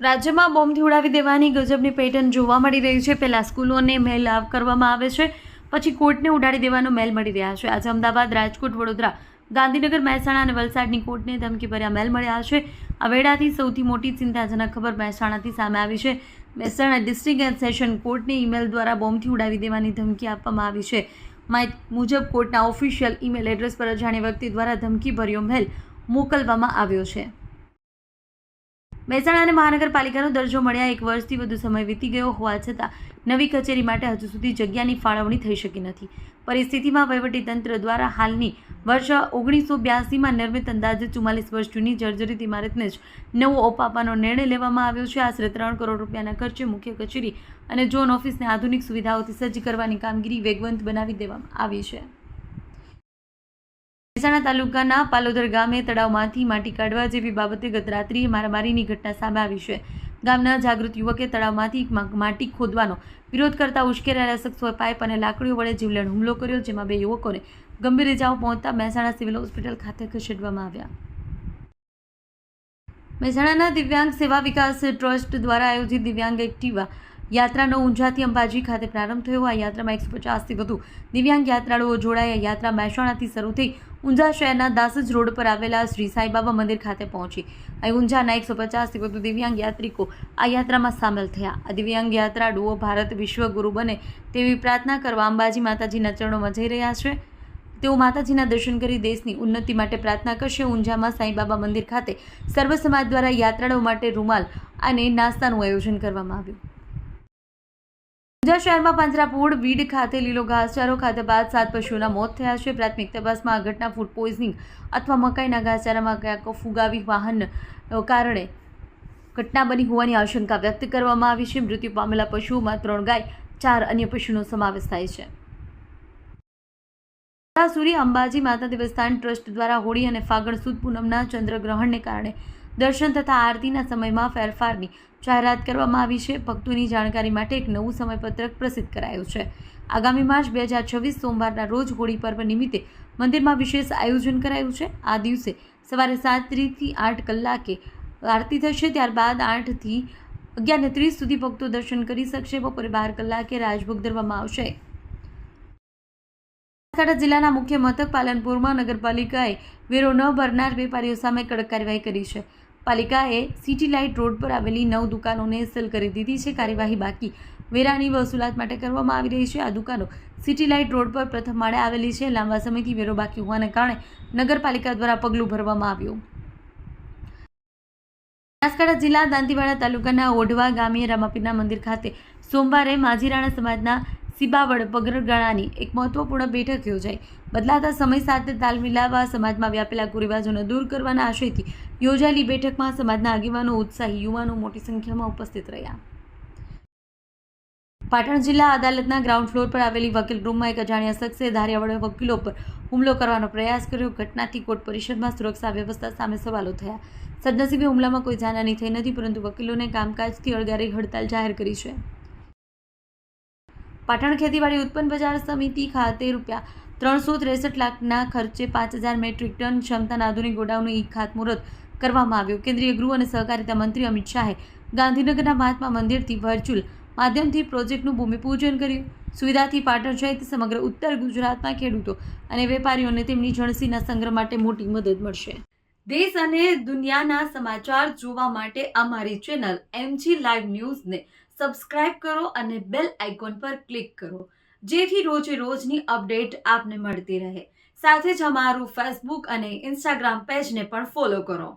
રાજ્યમાં બોમ્બથી ઉડાવી દેવાની ગજબની પેટર્ન જોવા મળી રહી છે. પહેલાં સ્કૂલોને આવ, કરવામાં આવે છે, પછી કોર્ટને ઉડાડી દેવાનો મેલ મળી રહ્યા છે. આજે અમદાવાદ, રાજકોટ, વડોદરા, ગાંધીનગર, મહેસાણા અને વલસાડની કોર્ટને ધમકીભર્યા મેલ મળ્યા છે. આ સૌથી મોટી ચિંતાજનક ખબર મહેસાણાથી સામે આવી છે. મહેસાણા ડિસ્ટ્રિક્ટ એન્ડ સેશન કોર્ટને ઈમેલ દ્વારા બોમ્બથી ઉડાવી દેવાની ધમકી આપવામાં આવી છે. માહિતી મુજબ, કોર્ટના ઓફિશિયલ ઈમેલ એડ્રેસ પર અજાણ્યા વ્યક્તિ દ્વારા ધમકીભર્યો મેલ મોકલવામાં આવ્યો છે. મહેસાણા અને મહાનગરપાલિકાનો દરજ્જો મળ્યા. એક વર્ષથી વધુ સમય વીતી ગયો હોવા છતાં નવી કચેરી માટે હજુ સુધી જગ્યાની ફાળવણી થઈ શકી નથી. પરિસ્થિતિમાં વહીવટીતંત્ર દ્વારા હાલની વર્ષ ઓગણીસો બ્યાસીમાં નિર્મિત અંદાજે ચુમ્માલીસ વર્ષ જૂની જર્જરિત ઇમારતને જ નવો ઓપ આપવાનો નિર્ણય લેવામાં આવ્યો છે. આશરે ત્રણ કરોડ રૂપિયાના ખર્ચે મુખ્ય કચેરી અને ઝોન ઓફિસને આધુનિક સુવિધાઓથી સજ્જ કરવાની કામગીરી વેગવંત બનાવી દેવામાં આવી છે. મહેસાણા તાલુકાના પાલોદર ગામે તળાવમાંથી માટી કાઢવા જેવી બાબતે ગત રાત્રિએ મારામારીની ઘટના સામે આવી છે. ગામના જાગૃત યુવકે તળાવમાંથી માટી ખોદવાનો વિરોધ કરતા ઉશ્કેરાયેલા શખ્સોએ પાઇપ અને લાકડીઓ વડે જીવલેણ હુમલો કર્યો, જેમાં બે યુવકોને ગંભીર ઇજાઓ પહોંચતા મહેસાણા સિવિલ હોસ્પિટલ ખાતે ખસેડવામાં આવ્યા. મહેસાણાના દિવ્યાંગ સેવા વિકાસ ટ્રસ્ટ દ્વારા આયોજિત દિવ્યાંગ એક્ટિવા યાત્રાનો ઊંઝાથી અંબાજી ખાતે પ્રારંભ થયો. આ યાત્રામાં એકસો પચાસથી વધુ દિવ્યાંગ યાત્રાળુઓ જોડાયા. યાત્રા મહેસાણાથી શરૂ થઈ ઊંઝા શહેરના દાસજ રોડ પર આવેલા શ્રી સાંઈબાબા મંદિર ખાતે પહોંચી. અહીં ઊંઝાના એકસો પચાસથી વધુ દિવ્યાંગ યાત્રિકો આ યાત્રામાં સામેલ થયા. આ દિવ્યાંગ યાત્રાળુઓ ભારત વિશ્વગુરુ બને તેવી પ્રાર્થના કરવા અંબાજી માતાજીના ચરણોમાં જઈ રહ્યા છે. તેઓ માતાજીના દર્શન કરી દેશની ઉન્નતિ માટે પ્રાર્થના કરશે. ઊંઝામાં સાંઈબાબા મંદિર ખાતે સર્વ સમાજ દ્વારા યાત્રાળુઓ માટે રૂમાલ અને નાસ્તાનું આયોજન કરવામાં આવ્યું. ઊંઝા શહેરમાં પાંજરાપોળ વીડ ખાતે લીલો ઘાસચારો ખાતે બાદ સાત પશુઓના મોત થયા છે. પ્રાથમિક તપાસમાં આ ઘટના ફૂડ પોઈઝનિંગ અથવા મકાઈના ઘાસચારામાં ક્યાંક ફુગાવી વાહન કારણે ઘટના બની હોવાની આશંકા વ્યક્ત કરવામાં આવી છે. મૃત્યુ પામેલા પશુઓમાં ત્રણ ગાય, ચાર અન્ય પશુનો સમાવેશ થાય છે. સુરી, અંબાજી માતા દેવસ્થાન ટ્રસ્ટ દ્વારા હોળી અને ફાગણ સુદ પૂનમના ચંદ્રગ્રહણને કારણે દર્શન તથા આરતીના સમયમાં ફેરફારની જાહેરાત કરવામાં આવી છે. ભક્તોની જાણકારી માટે એક નવું સમયપત્રક પ્રસિદ્ધ કરાયું છે. આગામી માર્ચ બે હજાર છવ્વીસ સોમવારના રોજ હોળી પર્વ નિમિત્તે મંદિરમાં વિશેષ આયોજન કરાયું છે. આ દિવસે સવારે સાતથી આઠ કલાકે આરતી થશે. ત્યારબાદ આઠથી અગિયારને ત્રીસ સુધી ભક્તો દર્શન કરી શકશે. બપોરે બાર કલાકે રાજભોગ ધરવામાં આવશે. બનાસકાંઠા જિલ્લાના મુખ્ય મથક પાલનપુરમાં નગરપાલિકાએ વેરો ન ભરનાર વેપારીઓ સામે કડક કાર્યવાહી કરી છે. પાલિકાએ સિટી લાઇટ રોડ પર આવેલી નવ દુકાનોને સીલ કરી દીધી છે. કાર્યવાહી બાકી વેરાની વસૂલાત માટે કરવામાં આવી રહી છે. આ દુકાનો સિટી લાઇટ રોડ પર પ્રથમ માળે આવેલી છે. લાંબા સમયથી વેરો બાકી હોવાને કારણે નગરપાલિકા દ્વારા પગલું ભરવામાં આવ્યું. બનાસકાંઠા જિલ્લા દાંતીવાડા તાલુકાના ઓઢવા ગામે રામાપીરના મંદિર ખાતે સોમવારે માજીરાણા સમાજના સિબાવડ પગરગાળાની એક મહત્વપૂર્ણ બેઠક યોજાઈ. બદલાતા સમય સાથે તાલ મિલાવવા સમાજમાં વ્યાપેલા કુરિવાજોને દૂર કરવાના આશયથી યોજાયેલી બેઠકમાં સમાજના આગેવાનો ઉત્સાહી યુવાનો મોટી સંખ્યામાં ઉપસ્થિત રહ્યા. પાટણ જિલ્લા અદાલતના ગ્રાઉન્ડ ફ્લોર પર આવેલી વકીલ રૂમમાં એક અજાણ્યા શખ્સે ધારિયાવાળા વકીલો પર હુમલો કરવાનો પ્રયાસ કર્યો. ઘટનાથી કોર્ટ પરિષદમાં સુરક્ષા વ્યવસ્થા સામે સવાલો થયા. સદનસીબે હુમલામાં કોઈ જાનહાની થઈ નથી, પરંતુ વકીલોને કામકાજથી અળગારી હડતાલ જાહેર કરી છે. પાટણ ખેતીવાડી ઉત્પન્ન બજાર સમિતિ ખાતે રૂપિયા ત્રણસો ત્રેસઠ લાખના ખર્ચે પાંચ હજાર મેટ્રિક ટન ક્ષમતાના આધુનિક ગોડાઉનનું ઈ ખાતમુહૂર્ત કરવામાં આવ્યું. કેન્દ્રીય ગૃહ અને સહકારિતા મંત્રી અમિત શાહે ગાંધીનગરના મહાત્મા મંદિરથી વર્ચ્યુઅલ માધ્યમથી પ્રોજેક્ટનું ભૂમિપૂજન કર્યું. સુવિધાથી પાટણ સહિત સમગ્ર ઉત્તર ગુજરાતના ખેડૂતો અને વેપારીઓને તેમની જણસીના સંગ્રહ માટે મોટી મદદ મળશે. દેશ અને દુનિયાના સમાચાર જોવા માટે અમારી ચેનલ એમજી લાઈવ ન્યૂઝને સબસ્ક્રાઇબ કરો અને બેલ આઇકોન પર ક્લિક કરો. જેથી રોજે રોજની અપડેટ આપને મળતી રહે. સાથે જ અમારું ફેસબુક અને ઇન્સ્ટાગ્રામ પેજને પણ ફોલો કરો.